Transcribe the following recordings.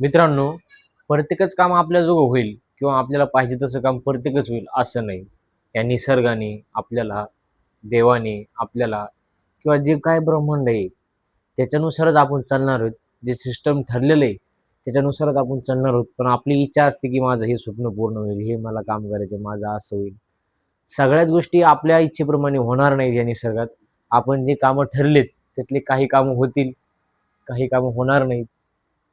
मित्रांनो प्रत्येकच काम आपल्याजोगं होईल किंवा आपल्याला पाहिजे तसं काम प्रत्येकच होईल असं नाही. या निसर्गाने आपल्याला देवाने आपल्याला किंवा जे काय ब्रह्मांड आहे त्याच्यानुसारच आपण चालणार आहोत. जे सिस्टम ठरलेलं आहे त्याच्यानुसारच आपण चालणार आहोत. पण आपली इच्छा असते की माझं हे स्वप्न पूर्ण होईल हे मला काम करायचं माझं असं होईल. सगळ्याच गोष्टी आपल्या इच्छेप्रमाणे होणार नाहीत या निसर्गात. आपण जे कामं ठरलेत त्यातले काही कामं होतील काही कामं होणार नाहीत.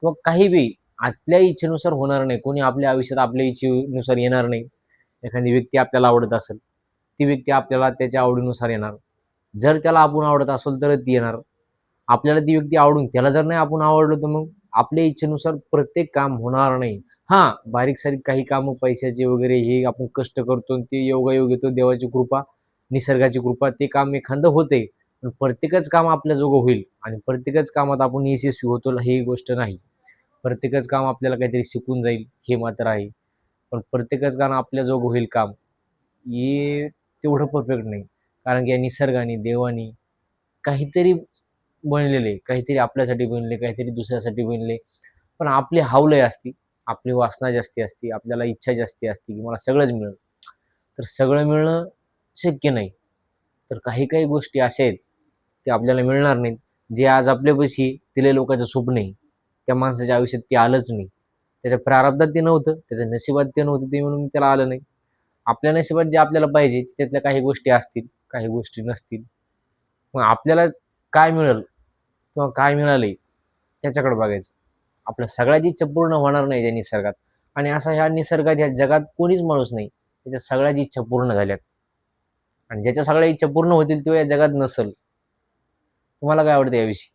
किंवा काही बी आपल्या इच्छेनुसार होणार नाही. कोणी आपल्या आयुष्यात आपल्या इच्छेनुसार येणार नाही. एखादी व्यक्ती आपल्याला आवडत असेल ती व्यक्ती आपल्याला त्याच्या आवडीनुसार येणार. जर त्याला आपण आवडत असेल तरच ती येणार. आपल्याला ती व्यक्ती आवडून त्याला जर नाही आपण आवडलो तर मग आपल्या इच्छेनुसार प्रत्येक काम होणार नाही. हां बारीक सारीक काही कामं पैशाचे वगैरे हे आपण कष्ट करतो आणि ते योगायोग येतो देवाची कृपा निसर्गाची कृपा ते काम एखादं होते पण प्रत्येकच काम आपल्याजोगं होईल आणि प्रत्येकच कामात आपण यशस्वी होतो ही गोष्ट नाही. प्रत्येकच काम आपल्याला काहीतरी शिकून जाईल हे मात्र आहे. पण प्रत्येकच काम आपल्याजोगं होईल काम हे तेवढं परफेक्ट नाही. कारण की या निसर्गाने देवाने काहीतरी बनलेले काहीतरी आपल्यासाठी बनले काहीतरी दुसऱ्यासाठी बनले. पण आपली हावलय असती आपली वासना जास्ती असती आपल्याला इच्छा जास्ती असते की मला सगळंच मिळेल. तर सगळं मिळणं शक्य नाही. तर काही काही गोष्टी अशा आहेत ते आपल्याला मिळणार नाहीत. जे आज आपल्यापाशी तिले लोकांचं स्वप्न आहे. त्या माणसाच्या आयुष्यात ते आलंच नाही. त्याच्या प्रारब्धात ते नव्हतं त्याच्या नशिबात ते नव्हतं ते म्हणून त्याला आलं नाही. आपल्या नशिबात जे आपल्याला पाहिजे त्यातल्या काही गोष्टी असतील काही गोष्टी नसतील. मग आपल्याला काय मिळेल किंवा काय मिळाले त्याच्याकडे बघायचं. आपल्या सगळ्याची इच्छा पूर्ण होणार नाही या निसर्गात. आणि असा ह्या निसर्गात ह्या जगात कोणीच माणूस नाही त्याच्या सगळ्याची इच्छा पूर्ण झाल्यात. आणि ज्याच्या सगळ्या इच्छा पूर्ण होतील तेव्हा या जगात नसल. तुम्हाला काय आवडतं याविषयी?